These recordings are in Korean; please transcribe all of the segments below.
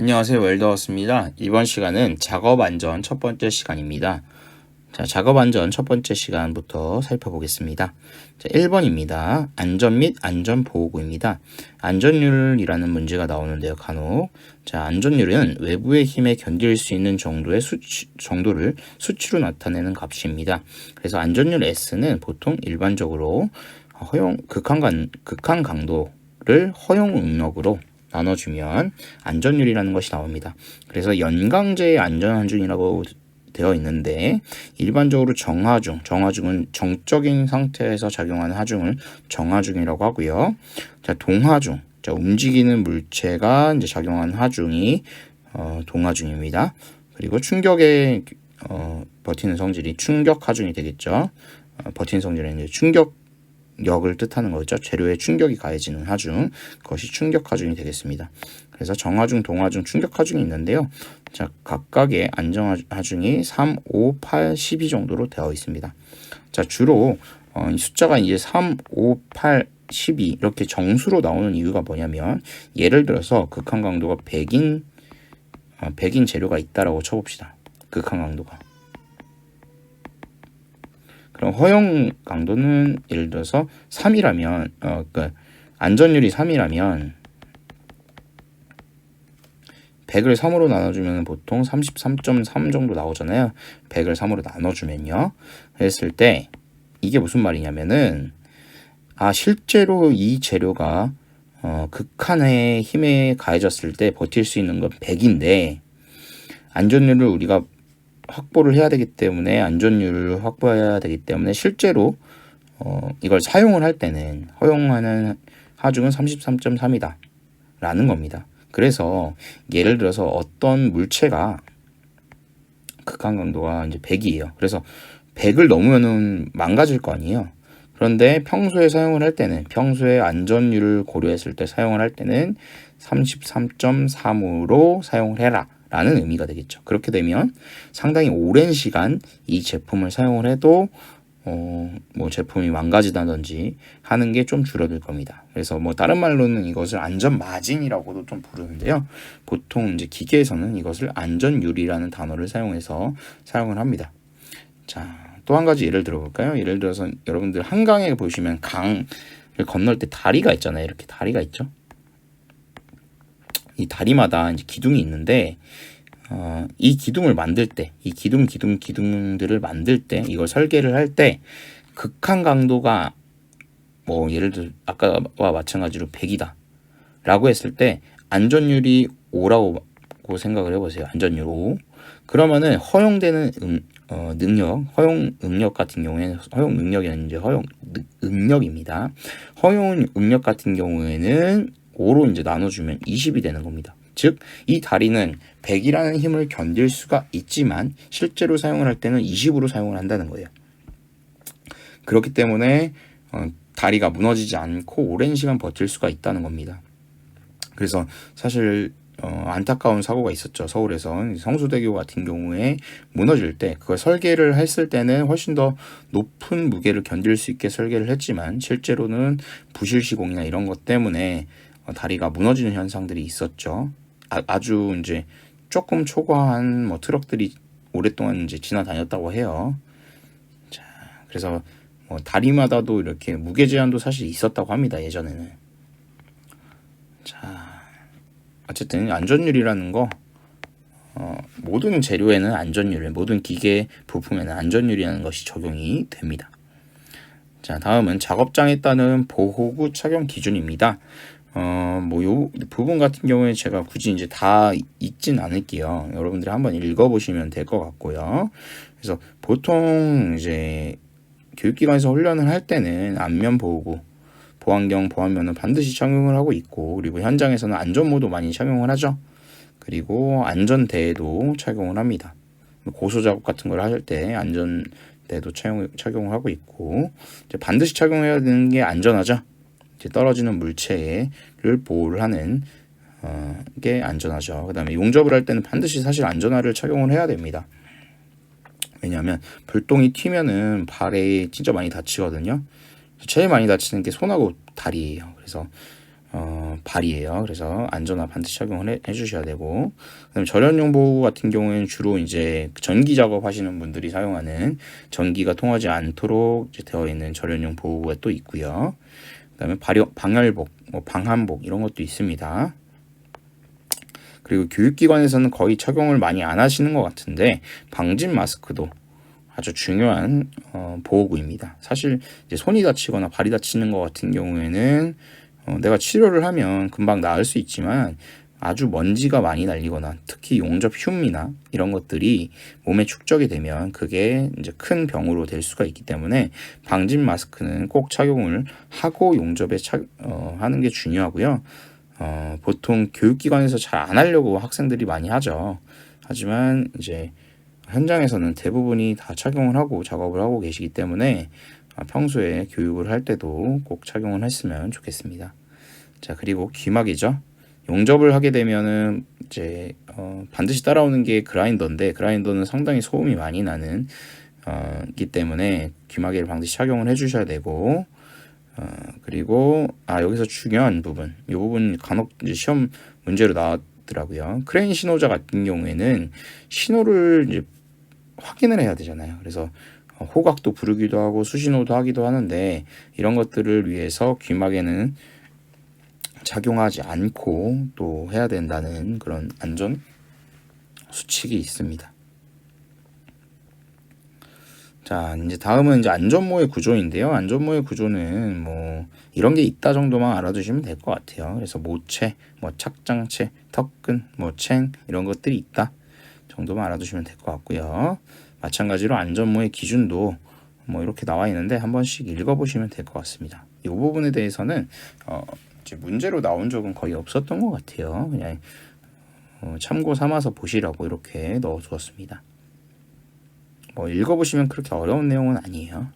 안녕하세요 웰더웠습니다. 이번 시간은 작업 안전 첫 번째 시간입니다. 자, 작업 안전 첫 번째 시간부터 살펴보겠습니다. 자, 1번입니다. 안전 및 안전 보호구입니다. 안전율이라는 문제가 나오는데요, 간혹. 자, 안전율은 외부의 힘에 견딜 수 있는 정도의 수치, 정도를 수치로 나타내는 값입니다. 그래서 안전율 S는 보통 일반적으로 허용 극한 간 극한 강도를 허용 응력으로 나눠주면 안전율이라는 것이 나옵니다. 그래서 연강제의 안전한준이라고 되어 있는데 일반적으로 정하중, 정하중은 정적인 상태에서 작용하는 하중을 정하중이라고 하고요. 자, 동하중, 자, 움직이는 물체가 이제 작용하는 하중이 어, 동하중입니다. 그리고 충격에 어, 버티는 성질이 충격 하중이 되겠죠. 어, 버티는 성질은 이제 충격 역을 뜻하는 거죠. 재료에 충격이 가해지는 하중, 그것이 충격 하중이 되겠습니다. 그래서 정하중, 동하중, 충격 하중이 있는데요. 자, 각각의 안정 하중이 3, 5, 8, 12 정도로 되어 있습니다. 자, 주로 어, 이 숫자가 이제 3, 5, 8, 12 이렇게 정수로 나오는 이유가 뭐냐면 예를 들어서 극한 강도가 100인 어, 100인 재료가 있다라고 쳐봅시다. 극한 강도가 그럼 허용 강도는 예를 들어서 3이라면 어 그러니까 안전율이 3이라면 100을 3으로 나눠주면 보통 33.3 정도 나오잖아요. 100을 3으로 나눠주면요. 했을 때 이게 무슨 말이냐면은 아 실제로 이 재료가 어, 극한의 힘에 가해졌을 때 버틸 수 있는 건 100인데 안전율을 우리가 확보를 해야 되기 때문에 안전율을 확보해야 되기 때문에 실제로 어, 이걸 사용을 할 때는 허용하는 하중은 33.3이다 라는 겁니다. 그래서 예를 들어서 어떤 물체가 극한 강도가 이제 100이에요. 그래서 100을 넘으면은 망가질 거 아니에요. 그런데 평소에 사용을 할 때는 평소에 안전율을 고려했을 때 사용을 할 때는 33.3으로 사용을 해라. 라는 의미가 되겠죠. 그렇게 되면 상당히 오랜 시간 이 제품을 사용을 해도 어, 뭐 제품이 망가지다든지 하는 게 좀 줄어들 겁니다. 그래서 뭐 다른 말로는 이것을 안전 마진이라고도 좀 부르는데요. 보통 이제 기계에서는 이것을 안전율이라는 단어를 사용해서 사용을 합니다. 자, 또 한 가지 예를 들어볼까요? 예를 들어서 여러분들 한강에 보시면 강을 건널 때 다리가 있잖아요. 이렇게 다리가 있죠. 이 다리마다 이제 기둥이 있는데 어, 이 기둥을 만들 때, 이 기둥, 기둥, 기둥들을 만들 때, 이걸 설계를 할 때, 극한 강도가, 뭐, 예를 들어, 아까와 마찬가지로 100이다. 라고 했을 때, 안전율이 5라고 생각을 해보세요. 안전율 5. 그러면은 허용되는 음, 어, 능력, 허용 응력 같은 경우에는, 허용 능력이 이제 허용 응력입니다. 허용 응력 같은 경우에는 5로 이제 나눠주면 20이 되는 겁니다. 즉, 이 다리는 100이라는 힘을 견딜 수가 있지만 실제로 사용을 할 때는 20으로 사용을 한다는 거예요. 그렇기 때문에 어, 다리가 무너지지 않고 오랜 시간 버틸 수가 있다는 겁니다. 그래서 사실 어, 안타까운 사고가 있었죠. 서울에서 성수대교 같은 경우에 무너질 때 그걸 설계를 했을 때는 훨씬 더 높은 무게를 견딜 수 있게 설계를 했지만 실제로는 부실 시공이나 이런 것 때문에 어, 다리가 무너지는 현상들이 있었죠. 아, 주 이제 조금 초과한 뭐 트럭들이 오랫동안 이제 지나다녔다고 해요. 자, 그래서 뭐 다리마다도 이렇게 무게 제한도 사실 있었다고 합니다. 예전에는. 자, 어쨌든 안전율이라는 거 어, 모든 재료에는 안전율, 모든 기계 부품에는 안전율이라는 것이 적용이 됩니다. 자, 다음은 작업장에 따른 보호구 착용 기준입니다. 어, 뭐, 요 부분 같은 경우에 제가 굳이 이제 다 읽진 않을게요. 여러분들이 한번 읽어보시면 될 것 같고요. 그래서 보통 이제 교육기관에서 훈련을 할 때는 안면 보호구, 보안경, 보안면은 반드시 착용을 하고 있고, 그리고 현장에서는 안전모도 많이 착용을 하죠. 그리고 안전대에도 착용을 합니다. 고소 작업 같은 걸 할 때 안전대도 착용, 착용을 하고 있고, 반드시 착용해야 되는 게 안전하죠. 떨어지는 물체를 보호를 하는 어, 게 안전하죠. 그 다음에 용접을 할 때는 반드시 사실 안전화를 착용을 해야 됩니다. 왜냐하면 불똥이 튀면은 발에 진짜 많이 다치거든요. 제일 많이 다치는 게 손하고 다리예요. 그래서 어, 발이에요. 그래서 안전화 반드시 착용을 해, 해주셔야 되고, 그다음 절연용 보호구 같은 경우에는 주로 이제 전기 작업하시는 분들이 사용하는 전기가 통하지 않도록 되어 있는 절연용 보호구가 또 있고요. 그다음에 발열, 방열복, 뭐 방한복 이런 것도 있습니다. 그리고 교육기관에서는 거의 착용을 많이 안 하시는 것 같은데 방진 마스크도 아주 중요한 어, 보호구입니다. 사실 손이 다치거나 발이 다치는 것 같은 경우에는 어, 내가 치료를 하면 금방 나을 수 있지만 아주 먼지가 많이 날리거나 특히 용접 흉이나 이런 것들이 몸에 축적이 되면 그게 이제 큰 병으로 될 수가 있기 때문에 방진 마스크는 꼭 착용을 하고 용접에 착, 어, 하는 게 중요하고요. 어, 보통 교육기관에서 잘 안 하려고 학생들이 많이 하죠. 하지만 이제 현장에서는 대부분이 다 착용을 하고 작업을 하고 계시기 때문에 아, 평소에 교육을 할 때도 꼭 착용을 했으면 좋겠습니다. 자 그리고 귀막이죠. 용접을 하게 되면은 이제 어, 반드시 따라오는 게 그라인더인데 그라인더는 상당히 소음이 많이 나는 어, 기 때문에 귀마개를 반드시 착용을 해주셔야 되고 어, 그리고 아 여기서 중요한 부분 이 부분 간혹 시험 문제로 나왔더라고요. 크레인 신호자 같은 경우에는 신호를 이제 확인을 해야 되잖아요. 그래서 호각도 부르기도 하고 수신호도 하기도 하는데 이런 것들을 위해서 귀마개는 작용하지 않고 또 해야 된다는 그런 안전 수칙이 있습니다. 자, 이제 다음은 이제 안전모의 구조인데요. 안전모의 구조는 뭐 이런 게 있다 정도만 알아두시면 될 것 같아요. 그래서 모체, 뭐 착장체, 턱근, 뭐 챙 이런 것들이 있다 정도만 알아두시면 될 것 같고요. 마찬가지로 안전모의 기준도 뭐 이렇게 나와 있는데 한 번씩 읽어보시면 될 것 같습니다. 이 부분에 대해서는 어, 이제 문제로 나온 적은 거의 없었던 것 같아요. 그냥 어, 참고 삼아서 보시라고 이렇게 넣어두었습니다. 뭐 읽어보시면 그렇게 어려운 내용은 아니에요.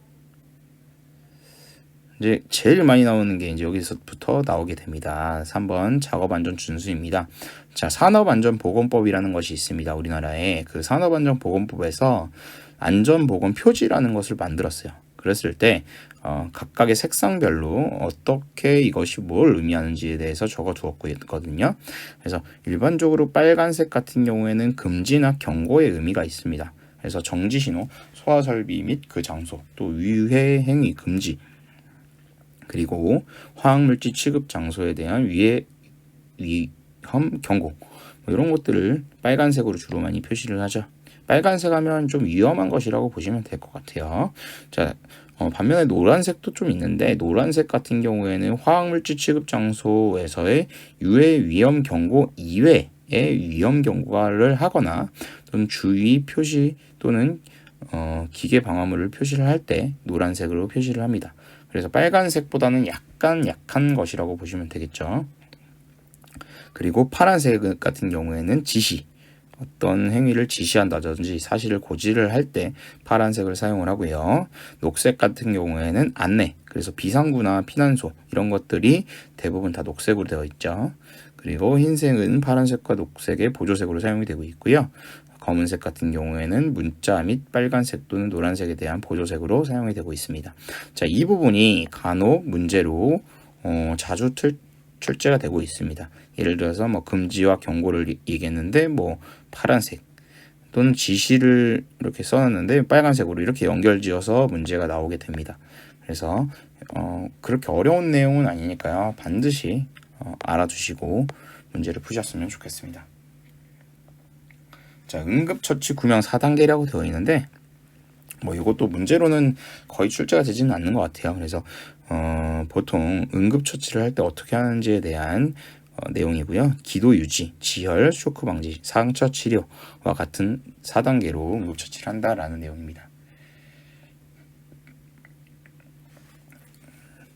이제 제일 많이 나오는 게 이제 여기서부터 나오게 됩니다. 3번 작업안전 준수입니다. 자, 산업안전보건법이라는 것이 있습니다. 우리나라에 그 산업안전보건법에서 안전보건 표지라는 것을 만들었어요. 그랬을 때 어, 각각의 색상별로 어떻게 이것이 뭘 의미하는지에 대해서 적어 두었거든요. 그래서 일반적으로 빨간색 같은 경우에는 금지나 경고의 의미가 있습니다. 그래서 정지 신호, 소화 설비 및 그 장소, 또 위해 행위 금지, 그리고 화학물질 취급 장소에 대한 위해 위험 경고 뭐 이런 것들을 빨간색으로 주로 많이 표시를 하죠. 빨간색 하면 좀 위험한 것이라고 보시면 될 것 같아요. 자, 어, 반면에 노란색도 좀 있는데 노란색 같은 경우에는 화학물질 취급 장소에서의 유해 위험 경고 이외의 위험 경고를 하거나 또는 주의 표시 또는 어, 기계 방화물을 표시를 할 때 노란색으로 표시를 합니다. 그래서 빨간색보다는 약간 약한 것이라고 보시면 되겠죠. 그리고 파란색 같은 경우에는 지시, 어떤 행위를 지시한다든지 사실을 고지를 할 때 파란색을 사용을 하고요. 녹색 같은 경우에는 안내, 그래서 비상구나 피난소 이런 것들이 대부분 다 녹색으로 되어 있죠. 그리고 흰색은 파란색과 녹색의 보조색으로 사용이 되고 있고요. 검은색 같은 경우에는 문자 및 빨간색 또는 노란색에 대한 보조색으로 사용이 되고 있습니다. 자, 이 부분이 간혹 문제로 어, 자주 틀, 출제가 되고 있습니다. 예를 들어서 뭐 금지와 경고를 얘기했는데 뭐 파란색 또는 지시를 이렇게 써놨는데 빨간색으로 이렇게 연결지어서 문제가 나오게 됩니다. 그래서 어, 그렇게 어려운 내용은 아니니까요. 반드시 어, 알아두시고 문제를 푸셨으면 좋겠습니다. 자, 응급처치 구명 4단계라고 되어 있는데 뭐 이것도 문제로는 거의 출제가 되지는 않는 것 같아요. 그래서 어, 보통 응급처치를 할 때 어떻게 하는지에 대한 어, 내용이고요. 기도 유지, 지혈, 쇼크 방지, 상처 치료와 같은 4단계로 응급 처치를 한다라는 내용입니다.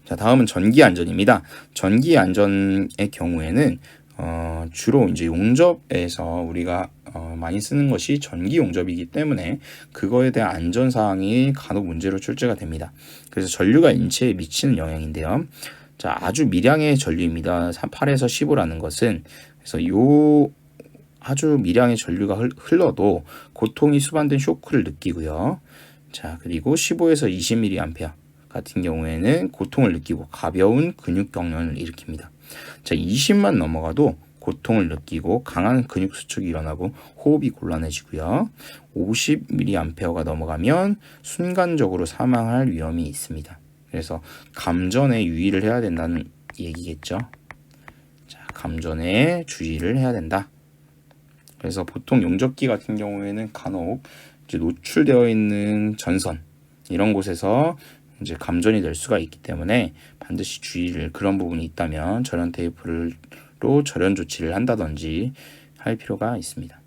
자, 다음은 전기 안전입니다. 전기 안전의 경우에는 어, 주로 이제 용접에서 우리가 어, 많이 쓰는 것이 전기 용접이기 때문에 그거에 대한 안전 사항이 간혹 문제로 출제가 됩니다. 그래서 전류가 인체에 미치는 영향인데요. 자, 아주 미량의 전류입니다. 8에서 15라는 것은 그래서 요 아주 미량의 전류가 흘러도 고통이 수반된 쇼크를 느끼고요. 자, 그리고 15에서 20mA 같은 경우에는 고통을 느끼고 가벼운 근육 경련을 일으킵니다. 자, 20만 넘어가도 고통을 느끼고 강한 근육 수축이 일어나고 호흡이 곤란해지고요. 50mA가 넘어가면 순간적으로 사망할 위험이 있습니다. 그래서 감전에 유의를 해야 된다는 얘기겠죠. 자, 감전에 주의를 해야 된다. 그래서 보통 용접기 같은 경우에는 간혹 이제 노출되어 있는 전선 이런 곳에서 이제 감전이 될 수가 있기 때문에 반드시 주의를 그런 부분이 있다면 절연 테이프로 절연 조치를 한다든지 할 필요가 있습니다.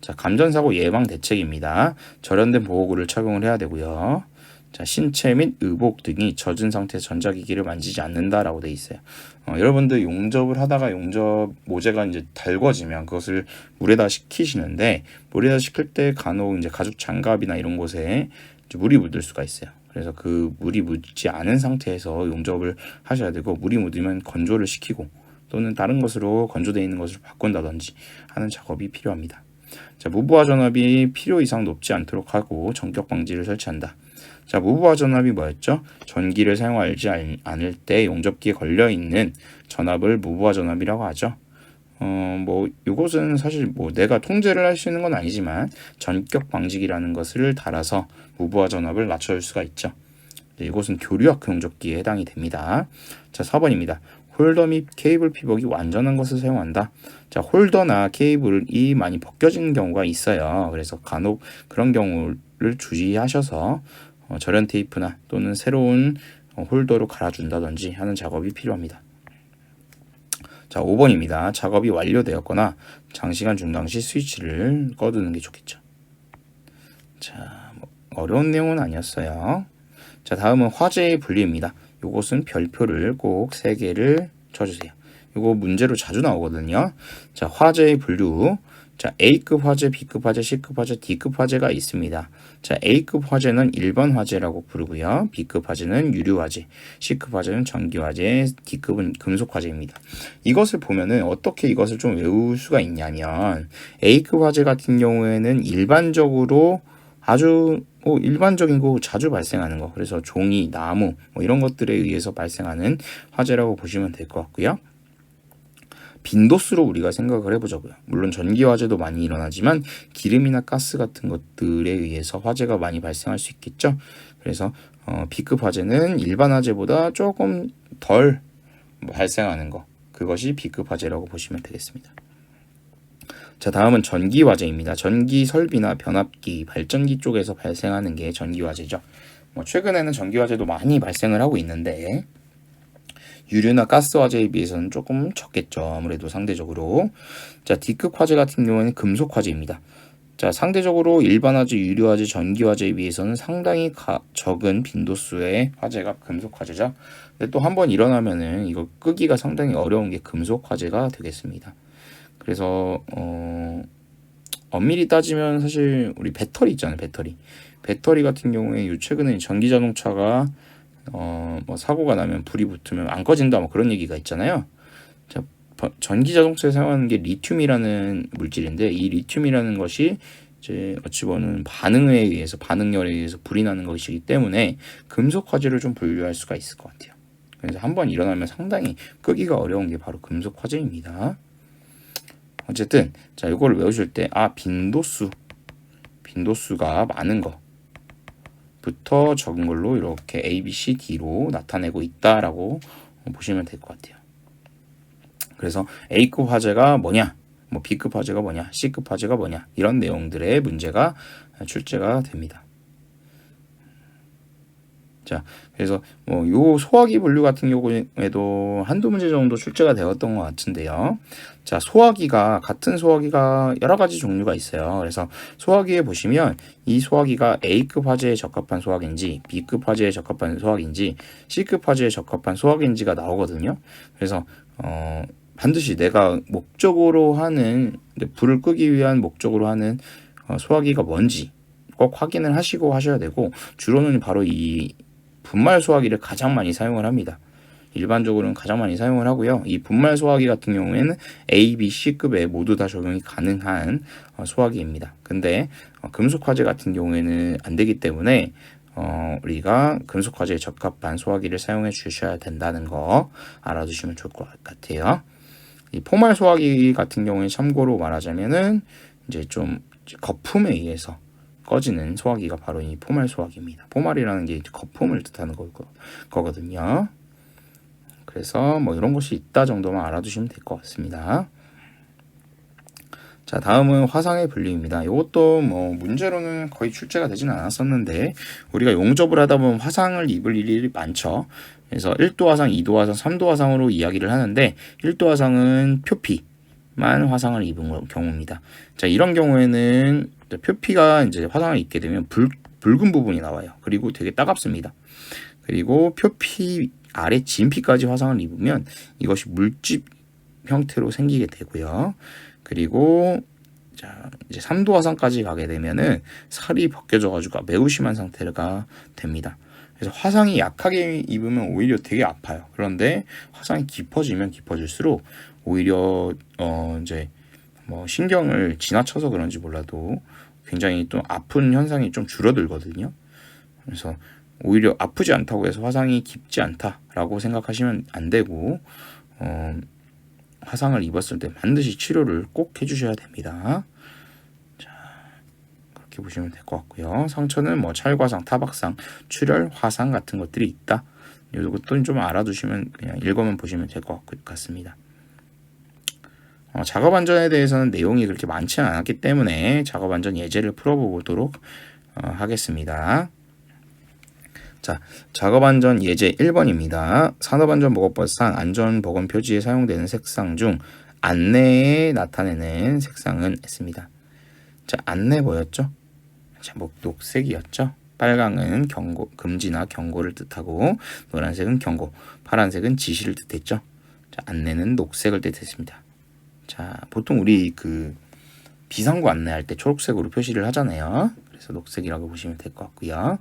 자, 감전 사고 예방 대책입니다. 절연된 보호구를 착용을 해야 되고요. 자, 신체 및 의복 등이 젖은 상태에서 전자기기를 만지지 않는다라고 돼 있어요. 어, 여러분들 용접을 하다가 용접 모재가 이제 달궈지면 그것을 물에다 식히시는데 물에다 식힐 때 간혹 이제 가죽 장갑이나 이런 곳에 물이 묻을 수가 있어요. 그래서 그 물이 묻지 않은 상태에서 용접을 하셔야 되고 물이 묻으면 건조를 시키고 또는 다른 것으로 건조되어 있는 것을 바꾼다든지 하는 작업이 필요합니다. 자, 무부하 전압이 필요 이상 높지 않도록 하고 전격 방지를 설치한다. 자, 무부하 전압이 뭐였죠? 전기를 사용하지 않을 때 용접기에 걸려 있는 전압을 무부하 전압이라고 하죠. 어, 뭐, 이것은 사실 뭐 내가 통제를 할 수 있는 건 아니지만 전격 방지기라는 것을 달아서 무부하 전압을 낮춰줄 수가 있죠. 네, 이것은 교류학 용접기에 해당이 됩니다. 자, 4번입니다. 홀더 및 케이블 피복이 완전한 것을 사용한다. 자, 홀더나 케이블이 많이 벗겨지는 경우가 있어요. 그래서 간혹 그런 경우를 주의하셔서 어, 절연 테이프나 또는 새로운 어, 홀더로 갈아준다든지 하는 작업이 필요합니다. 자, 5번입니다. 작업이 완료되었거나 장시간 중단 시 스위치를 꺼두는 게 좋겠죠. 자, 뭐 어려운 내용은 아니었어요. 자, 다음은 화재의 분리입니다. 요것은 별표를 꼭 3개를 쳐주세요. 이거 문제로 자주 나오거든요. 자, 화재의 분류. 자, A급 화재, B급 화재, C급 화재, D급 화재가 있습니다. 자, A급 화재는 일반 화재라고 부르고요. B급 화재는 유류 화재, C급 화재는 전기 화재, D급은 금속 화재입니다. 이것을 보면은 어떻게 이것을 좀 외울 수가 있냐면 A급 화재 같은 경우에는 일반적으로 아주 뭐 일반적인 거 자주 발생하는 거 그래서 종이, 나무 뭐 이런 것들에 의해서 발생하는 화재라고 보시면 될 것 같고요. 빈도수로 우리가 생각을 해보자고요. 물론 전기 화재도 많이 일어나지만 기름이나 가스 같은 것들에 의해서 화재가 많이 발생할 수 있겠죠. 그래서 어, B급 화재는 일반 화재보다 조금 덜 발생하는 거 그것이 B급 화재라고 보시면 되겠습니다. 자, 다음은 전기 화재입니다. 전기 설비나 변압기, 발전기 쪽에서 발생하는 게 전기 화재죠. 뭐 최근에는 전기 화재도 많이 발생을 하고 있는데 유류나 가스 화재에 비해서는 조금 적겠죠. 아무래도 상대적으로. 자, D급 화재 같은 경우에는 금속 화재입니다. 자, 상대적으로 일반 화재, 유류 화재, 전기 화재에 비해서는 상당히 가, 적은 빈도수의 화재가 금속 화재죠. 근데 또 한 번 일어나면은 이거 끄기가 상당히 어려운 게 금속 화재가 되겠습니다. 그래서 어 엄밀히 따지면 사실 우리 배터리 있잖아요, 배터리. 배터리 같은 경우에 요 최근에 전기 자동차가 어 뭐 사고가 나면 불이 붙으면 안 꺼진다 뭐 그런 얘기가 있잖아요. 자, 전기 자동차에 사용하는 게 리튬이라는 물질인데 이 리튬이라는 것이 이제 어찌 보면 반응에 의해서 반응열에 의해서 불이 나는 것이기 때문에 금속 화재를 좀 분류할 수가 있을 것 같아요. 그래서 한 번 일어나면 상당히 끄기가 어려운 게 바로 금속 화재입니다. 어쨌든 자 이걸 외우실 때 아 빈도수 빈도수가 많은 거 부터 적은 걸로 이렇게 A, B, C, D로 나타내고 있다라고 보시면 될 것 같아요. 그래서 A급 화재가 뭐냐, 뭐 B급 화재가 뭐냐, C급 화재가 뭐냐 이런 내용들의 문제가 출제가 됩니다. 자, 그래서 뭐 요 소화기 분류 같은 경우에도 한두 문제 정도 출제가 되었던 것 같은데요. 자, 소화기가 같은 소화기가 여러 가지 종류가 있어요. 그래서 소화기에 보시면 이 소화기가 A급 화재에 적합한 소화기인지 B급 화재에 적합한 소화기인지 C급 화재에 적합한 소화기인지가 나오거든요. 그래서 어 반드시 내가 목적으로 하는 불을 끄기 위한 목적으로 하는 어, 소화기가 뭔지 꼭 확인을 하시고 하셔야 되고 주로는 바로 이 분말 소화기를 가장 많이 사용을 합니다. 일반적으로는 가장 많이 사용을 하고요. 이 분말 소화기 같은 경우에는 A, B, C급에 모두 다 적용이 가능한 어, 소화기입니다. 근데 어, 금속 화재 같은 경우에는 안 되기 때문에 어, 우리가 금속 화재에 적합한 소화기를 사용해 주셔야 된다는 거 알아두시면 좋을 것 같아요. 이 포말 소화기 같은 경우에 참고로 말하자면은 이제 좀 거품에 의해서 꺼지는 소화기가 바로 이 포말 소화기입니다. 포말이라는 게 거품을 뜻하는 거, 거거든요. 그래서 뭐 이런 것이 있다 정도만 알아두시면 될 것 같습니다. 자, 다음은 화상의 분류입니다. 이것도 뭐 문제로는 거의 출제가 되지는 않았었는데 우리가 용접을 하다 보면 화상을 입을 일이 많죠. 그래서 1도 화상, 2도 화상, 3도 화상으로 이야기를 하는데 1도 화상은 표피만 화상을 입은 경우입니다. 자, 이런 경우에는 표피가 이제 화상을 입게 되면 붉, 붉은 부분이 나와요. 그리고 되게 따갑습니다. 그리고 표피 아래 진피까지 화상을 입으면 이것이 물집 형태로 생기게 되고요. 그리고 자 이제 3도 화상까지 가게 되면은 살이 벗겨져 가지고 매우 심한 상태가 됩니다. 그래서 화상이 약하게 입으면 오히려 되게 아파요. 그런데 화상이 깊어지면 깊어질수록 오히려 어 이제 뭐 신경을 지나쳐서 그런지 몰라도 굉장히 또 아픈 현상이 좀 줄어들거든요. 그래서 오히려 아프지 않다고 해서 화상이 깊지 않다라고 생각하시면 안 되고 어, 화상을 입었을 때 반드시 치료를 꼭 해주셔야 됩니다. 자 그렇게 보시면 될 것 같고요. 상처는 뭐 찰과상, 타박상, 출혈, 화상 같은 것들이 있다. 이것도 좀 알아두시면 그냥 읽어만 보시면 될 것 같습니다. 어, 작업 안전에 대해서는 내용이 그렇게 많지는 않았기 때문에 작업 안전 예제를 풀어보도록 어, 하겠습니다. 자, 작업 안전 예제 1번입니다. 산업안전보건법상 안전보건 표지에 사용되는 색상 중 안내에 나타내는 색상은 있습니다. 자, 안내 뭐였죠? 자, 뭐 녹색이었죠? 빨강은 경고, 금지나 경고를 뜻하고 노란색은 경고, 파란색은 지시를 뜻했죠. 자, 안내는 녹색을 뜻했습니다. 자, 보통 우리 그 비상구 안내할 때 초록색으로 표시를 하잖아요. 그래서 녹색이라고 보시면 될 것 같고요.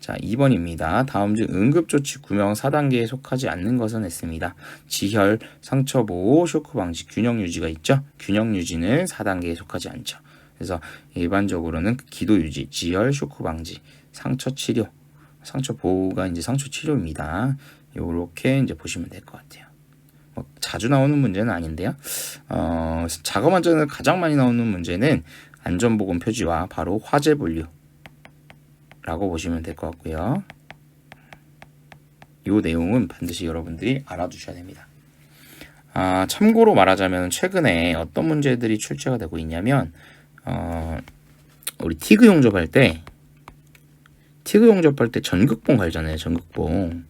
자, 2번입니다. 다음 중 응급조치 구명 4단계에 속하지 않는 것은 했습니다. 지혈, 상처 보호, 쇼크 방지, 균형 유지가 있죠. 균형 유지는 4단계에 속하지 않죠. 그래서 일반적으로는 기도 유지, 지혈, 쇼크 방지, 상처 치료, 상처 보호가 이제 상처 치료입니다. 요렇게 이제 보시면 될 것 같아요. 뭐 자주 나오는 문제는 아닌데요. 어, 작업 안전을 가장 많이 나오는 문제는 안전보건 표지와 바로 화재 분류 라고 보시면 될 것 같고요. 이 내용은 반드시 여러분들이 알아두셔야 됩니다. 아, 참고로 말하자면 최근에 어떤 문제들이 출제가 되고 있냐면 어, 우리 티그 용접할 때 티그 용접할 때 전극봉 갈잖아요. 전극봉.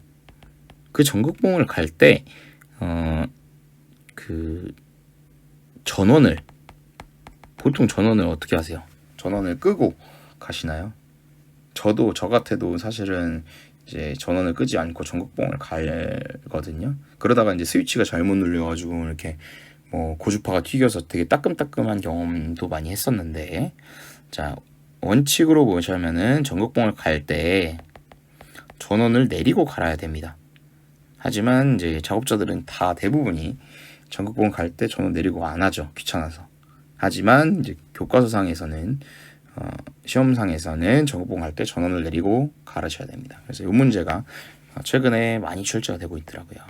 그 전극봉을 갈 때 어, 그 전원을 보통 전원을 어떻게 하세요? 전원을 끄고 가시나요? 저도 저 같아도 사실은 이제 전원을 끄지 않고 전극봉을 갈거든요. 그러다가 이제 스위치가 잘못 눌려가지고 이렇게 뭐 고주파가 튀겨서 되게 따끔따끔한 경험도 많이 했었는데 자 원칙으로 보시면은 전극봉을 갈 때 전원을 내리고 갈아야 됩니다. 하지만 이제 작업자들은 다 대부분이 전극봉을 갈때 전원 내리고 안 하죠. 귀찮아서. 하지만 이제 교과서상에서는 어, 시험상에서는 전공할 때 전원을 내리고 가르쳐야 됩니다. 그래서 이 문제가 최근에 많이 출제가 되고 있더라고요.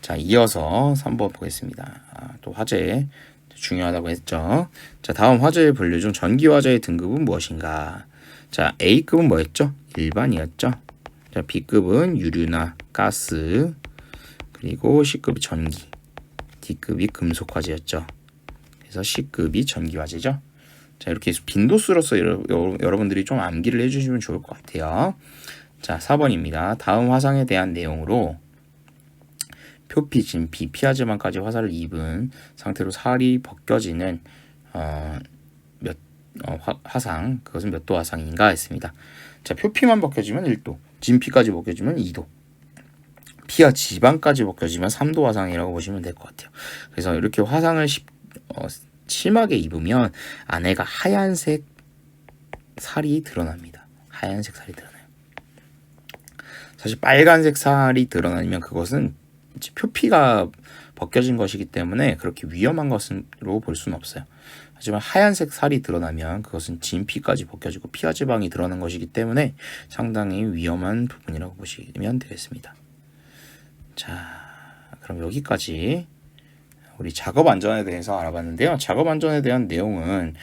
자, 이어서 3번 보겠습니다. 아, 또 화재 중요하다고 했죠. 자, 다음 화재의 분류 중 전기 화재의 등급은 무엇인가? 자, A급은 뭐였죠? 일반이었죠. 자, B급은 유류나 가스, 그리고 C급이 전기, D급이 금속 화재였죠. 그래서 C급이 전기화재죠. 자 이렇게 빈도수로서 여러, 여러 분들이 좀 암기를 해주시면 좋을 것 같아요. 자 4번입니다. 다음 화상에 대한 내용으로 표피, 진피, 피하지만까지 화살을 입은 상태로 살이 벗겨지는 어, 몇 어, 화, 상 그것은 몇 도 화상인가 했습니다. 자 표피만 벗겨지면 1도, 진피까지 벗겨지면 2도, 피와 지방까지 벗겨지면 3도 화상이라고 보시면 될 것 같아요. 그래서 이렇게 화상을 10, 어, 심하게 입으면 안에가 하얀색 살이 드러납니다. 하얀색 살이 드러나요. 사실 빨간색 살이 드러나면 그것은 표피가 벗겨진 것이기 때문에 그렇게 위험한 것으로 볼 수는 없어요. 하지만 하얀색 살이 드러나면 그것은 진피까지 벗겨지고 피하 지방이 드러난 것이기 때문에 상당히 위험한 부분이라고 보시면 되겠습니다. 자, 그럼 여기까지 우리 작업 안전에 대해서 알아봤는데요. 작업 안전에 대한 내용은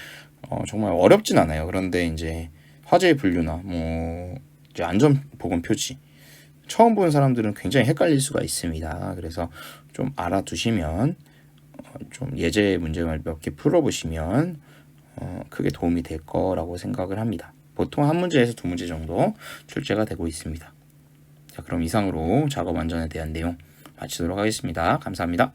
어, 정말 어렵진 않아요. 그런데 이제 화재 분류나 뭐 이제 안전 보건 표지 처음 보는 사람들은 굉장히 헷갈릴 수가 있습니다. 그래서 좀 알아두시면 어, 좀 예제 문제를 몇 개 풀어보시면 어, 크게 도움이 될 거라고 생각을 합니다. 보통 한 문제에서 두 문제 정도 출제가 되고 있습니다. 자, 그럼 이상으로 작업 안전에 대한 내용 마치도록 하겠습니다. 감사합니다.